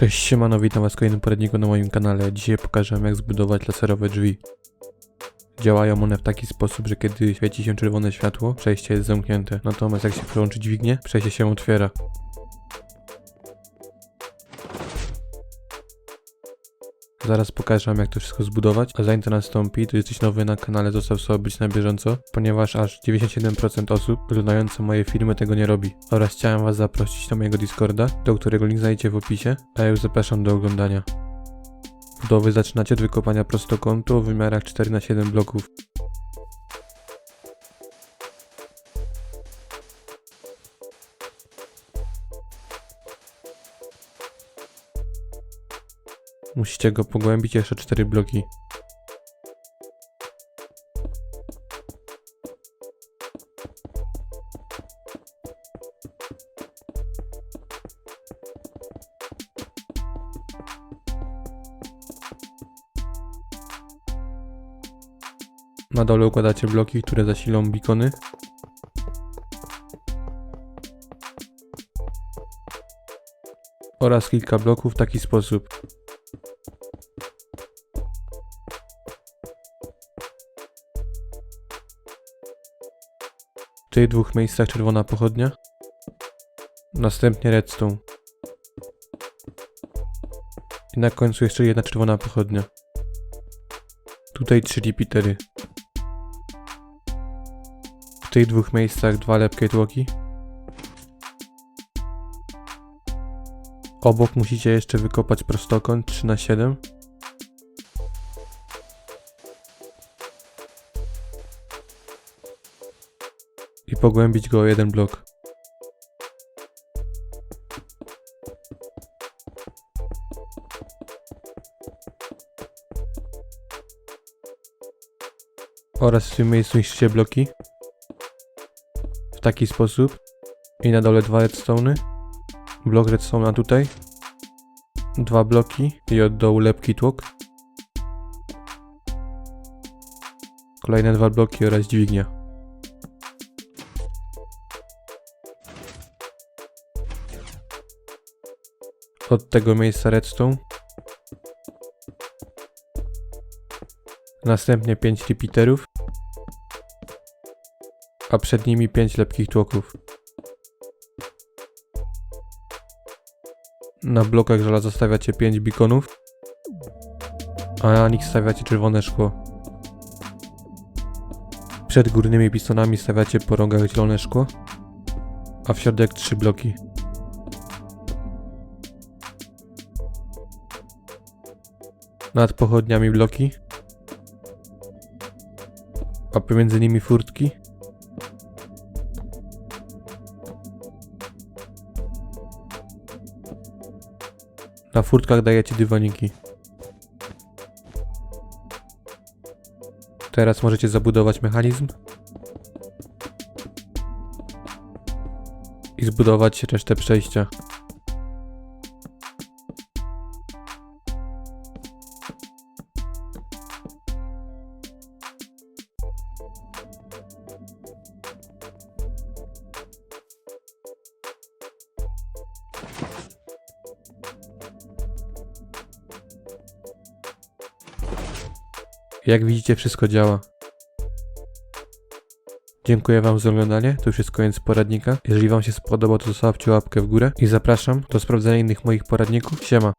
Cześć, siemano, witam was w kolejnym poradniku na moim kanale. Dzisiaj pokażę jak zbudować laserowe drzwi. Działają one w taki sposób, że kiedy świeci się czerwone światło, przejście jest zamknięte. Natomiast jak się przełączy dźwignię, przejście się otwiera. Zaraz pokażę wam jak to wszystko zbudować, a zanim to nastąpi, to jesteś nowy na kanale, zostaw sobie być na bieżąco, ponieważ aż 97% osób oglądających moje filmy tego nie robi. Oraz chciałem was zaprosić do mojego Discorda, do którego link znajdziecie w opisie, a ja już zapraszam do oglądania. Budowy zaczynacie od wykopania prostokątu o wymiarach 4 na 7 bloków. Musicie go pogłębić jeszcze 4 bloki. Na dole układacie bloki, które zasilą bikony. Oraz kilka bloków w taki sposób. W tych dwóch miejscach czerwona pochodnia. Następnie redstone. I na końcu jeszcze jedna czerwona pochodnia. Tutaj trzy repeatery. W tych dwóch miejscach dwa lepkie tłoki. Obok musicie jeszcze wykopać prostokąt 3 na 7 i pogłębić go o jeden blok. Oraz w tym miejscu niszczycie bloki. W taki sposób. I na dole dwa redstone'y. Blok redstone'a tutaj. Dwa bloki i od dołu lepki tłok. Kolejne dwa bloki oraz dźwignia. Od tego miejsca redstone. Następnie 5 repeaterów. A przed nimi 5 lepkich tłoków. Na blokach żelaza stawiacie 5 beaconów. A na nich stawiacie czerwone szkło. Przed górnymi pistonami stawiacie po rogach zielone szkło. A w środek 3 bloki. Nad pochodniami bloki. A pomiędzy nimi furtki. Na furtkach dajecie dywaniki. Teraz możecie zabudować mechanizm. I zbudować resztę przejścia. Jak widzicie, wszystko działa. Dziękuję Wam za oglądanie, to już jest koniec poradnika. Jeżeli Wam się spodobał, to zostawcie łapkę w górę i zapraszam do sprawdzenia innych moich poradników. Siema!